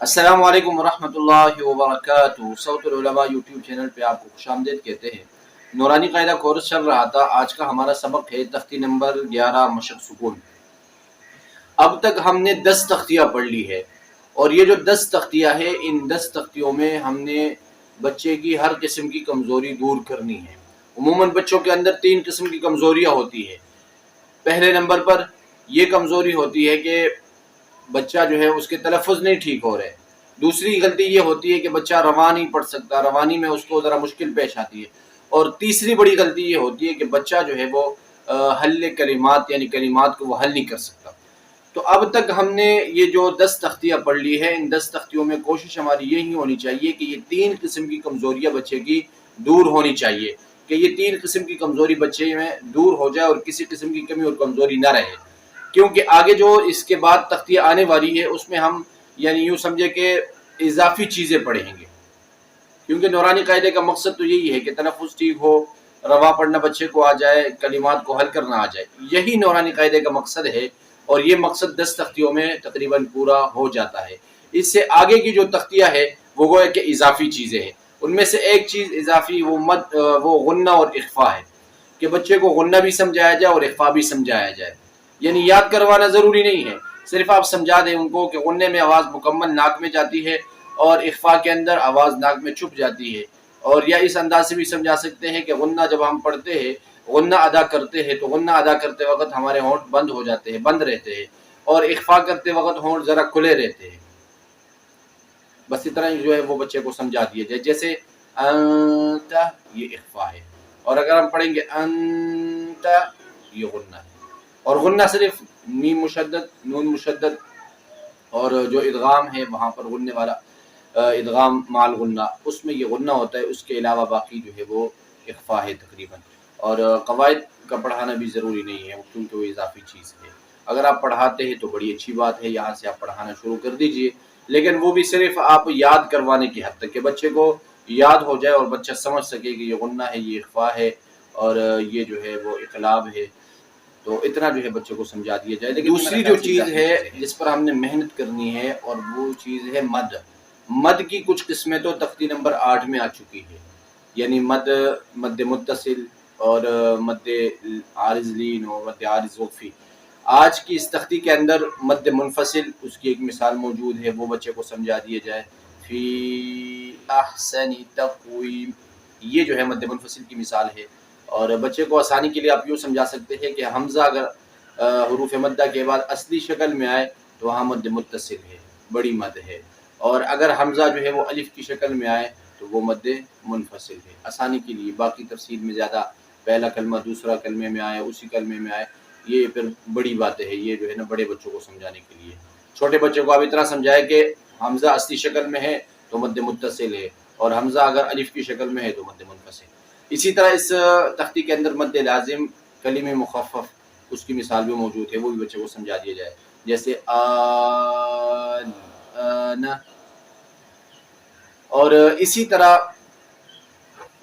अस्सलाम वालेकुम वरहमतुल्लाहि वबरकातुहू सऊतुल उलमा यूट्यूब चैनल पे आपको खुशामदीद कहते हैं नूरानी कायदा कोर्स चल रहा था आज का हमारा सबक है तख्ती नंबर 11 मशक सुकून अब तक हमने 10 तख्तियाँ पढ़ ली है और ये जो 10 तख्तियाँ है इन 10 तख्तियों में हमने बच्चे की हर किस्म की कमज़ोरी दूर करनी है उमूमन बच्चों के अंदर तीन किस्म की कमज़ोरियाँ होती है। पहले नंबर पर यह कमज़ोरी होती है कि बच्चा जो है उसके तलफ़ नहीं ठीक हो रहे। दूसरी गलती ये होती है कि बच्चा रवा नहीं पढ़ सकता, रवानी में उसको ज़रा मुश्किल पेश आती है। और तीसरी बड़ी गलती ये होती है कि बच्चा जो है वो हल कलिमात यानी कलिमात को वो हल नहीं कर सकता। तो अब तक हमने ये जो दस तख्तियाँ पढ़ ली है, इन दस तख्तियों में कोशिश हमारी यही होनी चाहिए कि ये तीन किस्म की कमज़ोरियाँ बच्चे की दूर होनी चाहिए। कि ये तीन किस्म की कमज़ोरी बच्चे में दूर हो जाए और किसी किस्म की कमी और कमज़ोरी ना रहे। क्योंकि आगे जो इसके बाद तख्तियाँ आने वाली है, उसमें हम, यानी यूँ समझे कि इजाफी चीज़ें पढ़ेंगे। क्योंकि नौरानी कायदे का मकसद तो यही है कि तनफ़ ठीक हो, रवा पढ़ना बच्चे को आ जाए, कलिमात को हल करना आ जाए। यही नौरानी कायदे का मकसद है और ये मकसद दस तख्तियों में तकरीबन पूरा हो जाता है। इससे आगे की जो तख्तियाँ है, वो गो है कि इजाफी चीज़ें हैं। उनमें से एक चीज़ इजाफी, वो मद वो गुन्ना और इख्फा है, कि बच्चे को गुन्ना भी समझाया जाए और इख्फा भी समझाया जाए। यानी याद करवाना ज़रूरी नहीं है, सिर्फ़ आप समझा दें उनको कि गुन्ने में आवाज़ मुकम्मल नाक में जाती है और इख्फा के अंदर आवाज़ नाक में छुप जाती है। और या इस अंदाज से भी समझा सकते हैं कि गुन्ना जब हम पढ़ते हैं, गुन्ना अदा करते हैं तो गुन्ना अदा करते वक्त हमारे होंठ बंद हो जाते हैं, बंद रहते हैं, और इख्फा करते वक्त होंठ ज़रा खुले रहते हैं। बस इतना ही जो है वो बच्चे को समझा दिया जाए। जैसे, अंता, ये इख्फा है। और अगर हम पढ़ेंगे, अंता, ये गुन्ना है। और गुन्ना सिर्फ़ मीम मुशद्दद, नून मुशद्दद और जो इदगाम है, वहाँ पर गुन्ने वाला इदगाम माल गुन्ना, उसमें ये गुन्ना होता है। उसके अलावा बाकी जो है वो इख्फा है तकरीबन। और कवायद का पढ़ाना भी ज़रूरी नहीं है, क्योंकि वो इजाफी चीज़ है। अगर आप पढ़ाते हैं तो बड़ी अच्छी बात है। यहाँ से आप पढ़ाना शुरू कर दीजिए। लेकिन वो भी सिर्फ़ आप याद करवाने की हद तक के बच्चे को याद हो जाए और बच्चा समझ सके कि ये गुन्ना है ये इख्फा है और ये जो है वो इकलाब है। तो इतना जो है बच्चों को समझा दिया जाए। लेकिन दूसरी जो चीज़ है जिस पर हमने मेहनत करनी है और वो चीज़ है मद। मद की कुछ किस्में तो तख्ती नंबर आठ में आ चुकी है। यानी मद मद मुतसिल और मद आरजलीन और मद आरजोफ़ी आज की इस तख्ती के अंदर मद मुनफसिल, उसकी एक मिसाल मौजूद है, वो बच्चे को समझा दिया जाए। फ़ी अहसनी तक़वीम, ये जो है मद मुनफसिल की मिसाल है। और बच्चे को आसानी के लिए आप यूँ समझा सकते हैं कि हमज़ा अगर हरूफ मद्दा के बाद असली शक्ल में आए तो वहाँ मद मुतसिल है, बड़ी मद है। और अगर हमज़ा जो है वो अलिफ की शक्ल में आए तो वो मद मुनफसिल है। आसानी के लिए, बाकी तफसील में ज़्यादा, पहला कलमा दूसरा कलमे में आए, उसी कलमे में आए। ये फिर बड़ी बातें है, ये जो है ना बड़े बच्चों को समझाने के लिए। छोटे बच्चों को आप इतना समझाए कि हमज़ा असली शक्ल में है तो मद मुतसिल है, और हमज़ा अगर अलिफ की शक्ल में है तो मद मुनफसिल इसी तरह इस तख्ती के अंदर मद लाजिम कलीम मुखफ़ उसकी मिसाल भी मौजूद है, वो भी बच्चे को समझा दिया जाए। जैसे आना और इसी तरह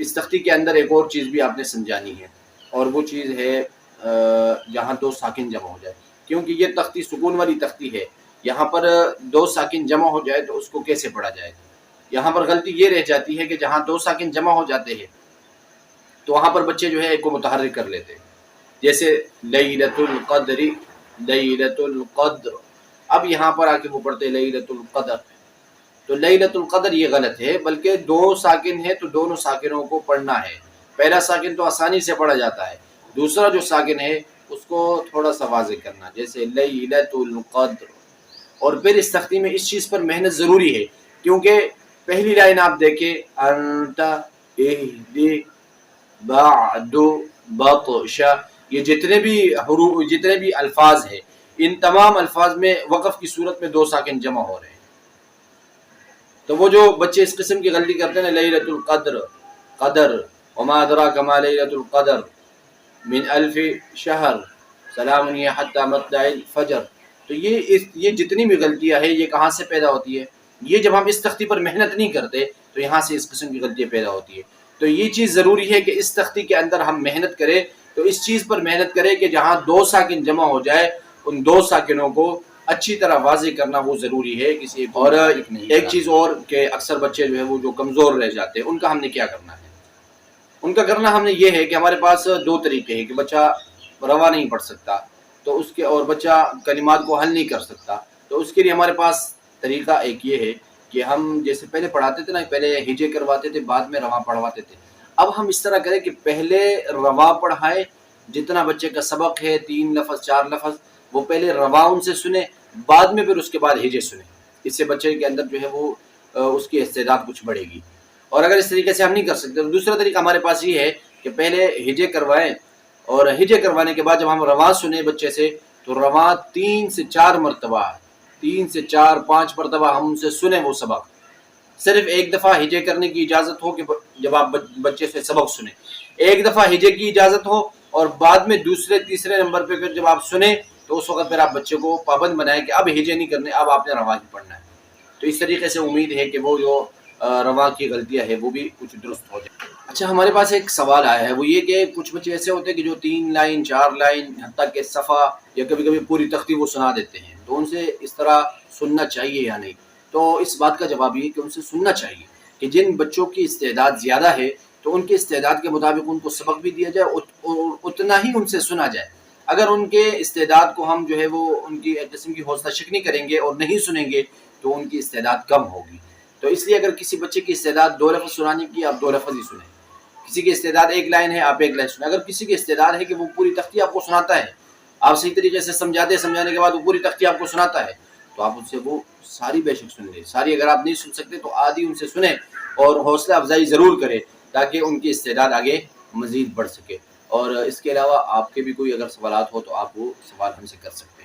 इस तख्ती के अंदर एक और चीज़ भी आपने समझानी है, और वो चीज़ है जहाँ दो साकिन जमा हो जाए। क्योंकि ये तख्ती, सुकून वाली तख्ती है। यहाँ पर दो साकिन जमा हो जाए तो उसको कैसे पढ़ा जाएगा? यहाँ पर गलती ये रह जाती है कि जहाँ दो साकिन जमा हो जाते हैं तो वहाँ पर बच्चे जो है एक को मुतहर कर लेते हैं। जैसे लईलतुल क़द्री लईलतुल क़द्र। अब यहाँ पर आके वो पढ़ते लईलतुल क़दर। तो लईलतुल क़दर ये गलत है, बल्कि दो साकिन है तो दोनों साकिनों को पढ़ना है। पहला साकिन तो आसानी से पढ़ा जाता है। दूसरा जो साकिन है, उसको थोड़ा सा वाजे करना, जैसे लईलतुल क़द्र। और फिर इस तख्ती में इस चीज़ पर मेहनत ज़रूरी है, क्योंकि पहली लाइन आप देखें, अंता बादो ये जितने भी हरू, जितने भी अल्फाज हैं, इन तमाम अल्फाज में वक़फ़ की सूरत में दो साकिन जमा हो रहे हैं। तो वो जो बच्चे इस किस्म की गलती करते हैं लईलतुल क़द्र अदरा कमा लईलतुल क़दर मिन अल्फ़ शहर सलाम हत्ता मतल फजर तो ये इस ये जितनी भी गलतियाँ हैं ये कहाँ से पैदा होती है? ये जब हम इस तख्ती पर मेहनत नहीं करते तो यहाँ से इस किस्म की गलतियाँ पैदा होती है। तो ये चीज़ ज़रूरी है कि इस तख्ती के अंदर हम मेहनत करें तो इस चीज़ पर मेहनत करें कि जहाँ दो साकिन जमा हो जाए उन दो साकिनों को अच्छी तरह वाजे करना वो ज़रूरी है किसी एक और एक चीज़ और कि अक्सर बच्चे जो है वो जो कमज़ोर रह जाते हैं उनका हमने क्या करना है? उनका करना हमने ये है कि हमारे पास दो तरीके हैं कि बच्चा रवा नहीं पढ़ सकता तो उसके और बच्चा कलिमात को हल नहीं कर सकता। तो उसके लिए हमारे पास तरीका एक ये है कि हम जैसे पहले पढ़ाते थे ना, पहले हिजे करवाते थे, बाद में रवा पढ़वाते थे। अब हम इस तरह करें कि पहले रवा पढ़ाए, जितना बच्चे का सबक है, तीन लफज, चार लफज, वो पहले रवा उनसे सुने, बाद में फिर उसके बाद हिजे सुने। इससे बच्चे के अंदर जो है वो उसकी इस्तेदाद कुछ बढ़ेगी। और अगर इस तरीके से हम नहीं कर सकते तो दूसरा तरीका हमारे पास ये है कि पहले हिजे करवाएँ और हिजे करवाने के बाद जब हम रवा सुने बच्चे से तो रवा तीन से चार मरतबा, तीन से चार, पाँच मरतबा हम उनसे सुने वो सबक। सिर्फ़ एक दफ़ा हिजे करने की इजाज़त हो कि जब आप बच्चे से सबक सुने। एक दफ़ा हिजे की इजाज़त हो और बाद में दूसरे, तीसरे नंबर पे फिर जब आप सुने तो उस वक्त फिर आप बच्चे को पाबंद बनाएँ कि अब हिजे नहीं करने, अब आपने रवा ही पढ़ना है। तो इस तरीके से उम्मीद है कि वो जो रवा की गलतियाँ है, वो भी कुछ दुरुस्त हो जाए। अच्छा हमारे पास एक सवाल आया है, वो ये कि कुछ बच्चे ऐसे होते हैं कि जो तीन लाइन, चार लाइन हत्ता के सफ़ा या कभी कभी पूरी तख्ती वो सुना देते हैं तो उनसे इस तरह सुनना चाहिए या नहीं? तो इस बात का जवाब ये कि उनसे सुनना चाहिए कि जिन बच्चों की इस्तेदाद ज़्यादा है तो उनके इस्तेदाद के मुताबिक उनको सबक भी दिया जाए और उतना ही उनसे सुना जाए। अगर उनके इस्तेदाद को हम जो है वो उनकी एक किस्म की हौसला शिकनी करेंगे और नहीं सुनेंगे तो उनकी इस्तेदाद कम होगी। तो इसलिए अगर किसी बच्चे की इस्तेदाद दो लफ्ज़ सुनाने की, आप दो लफ्ज़ ही सुने। किसी की इस्तेदाद एक लाइन है, आप एक लाइन सुने। अगर किसी की इस्तेदाद है कि वो पूरी तख्ती आपको सुनाता है, आप सही तरीके से समझाते, समझाने के बाद वो पूरी तख्ती आपको सुनाता है तो आप उनसे वो सारी बेशक सुन लें। सारी अगर आप नहीं सुन सकते तो आधी उनसे सुने और हौसला अफजाई ज़रूर करें ताकि उनकी इस्तेदाद आगे मज़ीद बढ़ सके। और इसके अलावा आपके भी कोई अगर सवाल हो तो आप वो सवाल हमसे कर सकते हैं।